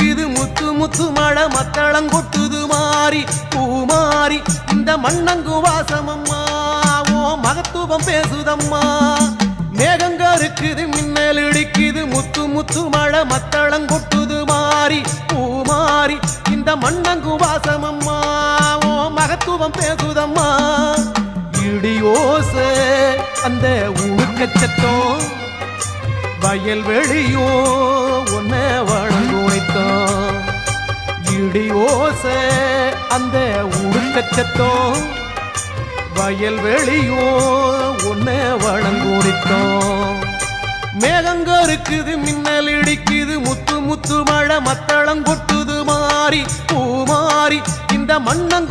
முத்து முத்து மழை மத்தளம் கொட்டுது மாறி பூமாறி இந்த மண்ணங்கு வாசமம்மா ஓ மகத்துவம் பேசுதம்மா. மேகங்க இருக்குது மின்னல் இடிக்குது முத்து முத்து மழை மத்தளம் கொட்டுது மாறி பூமாறி இந்த மண்ணங்கு வாசமம்மா ஓ மகத்துவம் பேசுதம்மா. இடியோச அந்த உடுக்கச் சத்தம் இடி ஓசை அந்த உடுக்கச்சத்தம் வயல் வெளியோ உன்னை வழங்குனைத்தான் மேகங்க இருக்குது மின்னல் இடிக்குது முத்து முத்து மழை மத்தளம் கொட்டுது மாறி பூ மாறி இந்த மண்ணங்க